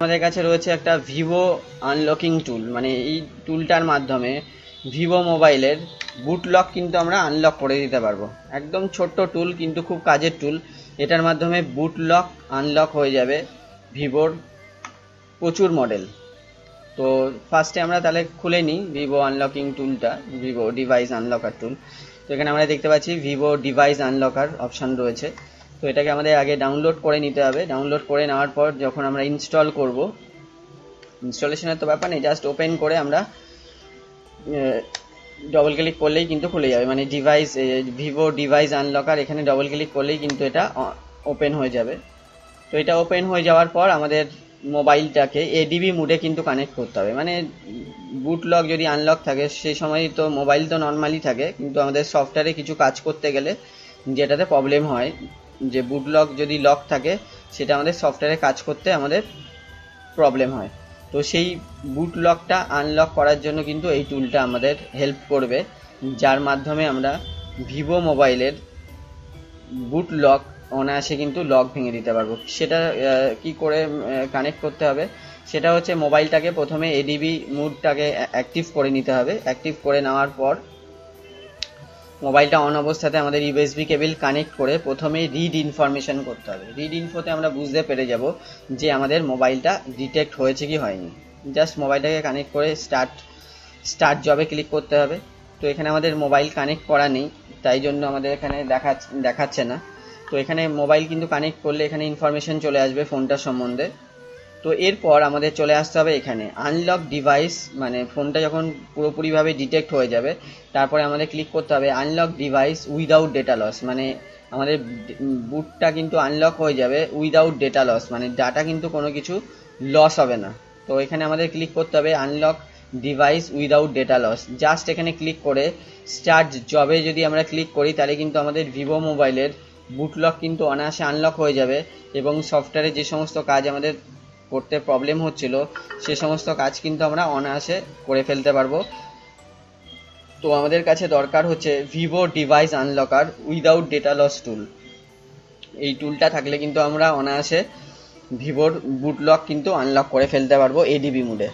আমাদের কাছে রয়েছে একটা ভিভো আনলকিং টুল মানে এই টুলটার মাধ্যমে ভিভো মোবাইলের বুট লক কিন্তু আমরা আনলক করে দিতে পারব। একদম ছোট্ট টুল কিন্তু খুব কাজের টুল এটার মাধ্যমে বুট লক আনলক হয়ে যাবে ভিভোর প্রচুর মডেল তো ফার্স্টে আমরা তাহলে খুলে নিই ভিভো আনলকিং টুলটা ভিভো ডিভাইস আনলকার টুল তো এখানে আমরা দেখতে পাচ্ছি ভিভো ডিভাইস আনলকার অপশান রয়েছে। এটাকে আমাদের আগে ডাউনলোড করে নিতে হবে। ডাউনলোড করে নেওয়ার পর যখন আমরা ইনস্টল করব ইনস্টলেশনের তো ব্যাপার নেই জাস্ট ওপেন করে আমরা ডবল ক্লিক করলেই কিন্তু খুলে যাবে। মানে ডিভাইস ভিভো ডিভাইস আনলকার এখানে ডবল ক্লিক করলেই কিন্তু এটা ওপেন হয়ে যাবে। তো এটা ওপেন হয়ে যাওয়ার পর আমাদের মোবাইলটাকে এডিবি মুডে কিন্তু কানেক্ট করতে হবে। মানে বুট লক যদি আনলক থাকে সেই সময় তো মোবাইল তো নর্মালি থাকে, কিন্তু আমাদের সফটওয়্যারে কিছু কাজ করতে গেলে যেটাতে প্রবলেম হয় যে বুট লক যদি লক থাকে, সেটা আমাদের সফটওয়্যারে কাজ করতে আমাদের প্রবলেম হয়। তো সেই বুট লকটা আনলক করার জন্য কিন্তু এই টুলটা আমাদের হেল্প করবে, যার মাধ্যমে আমরা ভিভো মোবাইলের বুট লক অনায়াসে কিন্তু লক ভেঙে দিতে পারব। সেটা কি করে কানেক্ট করতে হবে? সেটা হচ্ছে মোবাইলটাকে প্রথমে এডিবি মুডটাকে অ্যাক্টিভ করে নিতে হবে। অ্যাক্টিভ করে নেওয়ার পর মোবাইলটা অন অবস্থাতে আমাদের ইউএসবি কেবিল কানেক্ট করে প্রথমে রিড ইনফরমেশন করতে হবে। রিড ইনফোতে আমরা বুঝতে পেরে যাব যে আমাদের মোবাইলটা ডিটেক্ট হয়েছে কি হয়নি। জাস্ট মোবাইলটাকে কানেক্ট করে স্টার্ট স্টার্ট জবে ক্লিক করতে হবে। তো এখানে আমাদের মোবাইল কানেক্ট করা নেই, তাই জন্য আমাদের এখানে দেখা, দেখাচ্ছে না। তো এখানে মোবাইল কিন্তু কানেক্ট করলে এখানে ইনফরমেশন চলে আসবে ফোনটার সম্বন্ধে। তো এরপর আমাদের চলে আসতে হবে এখানে। আনলক ডিভাইস মানে ফোনটা যখন পুরোপুরিভাবে ডিটেক্ট হয়ে যাবে, তারপরে আমাদের ক্লিক করতে হবে unlock device without data loss মানে আমাদের বুটটা কিন্তু আনলক হয়ে যাবে উইদাউট ডেটা লস মানে ডাটা কিন্তু কোনো কিছু লস হবে না। তো এখানে আমাদের ক্লিক করতে হবে unlock device without data loss just এখানে ক্লিক করে স্টার্ট জবে যদি আমরা ক্লিক করি, তাহলে কিন্তু আমাদের ভিভো মোবাইলের বুটলক কিন্তু অনায়াসে আনলক হয়ে যাবে এবং সফটওয়্যারে যে সমস্ত কাজ আমাদের করতে প্রবলেম হচ্ছিল, সে সমস্ত কাজ কিন্তু আমরা অনায়াসে করে ফেলতে পারব। তো আমাদের কাছে দরকার হচ্ছে Vivo device unlocker without data loss tool এই টুলটা থাকলে কিন্তু আমরা অনায়াসে ভিভোর বুটলক কিন্তু আনলক করে ফেলতে পারব এডিবি মুডে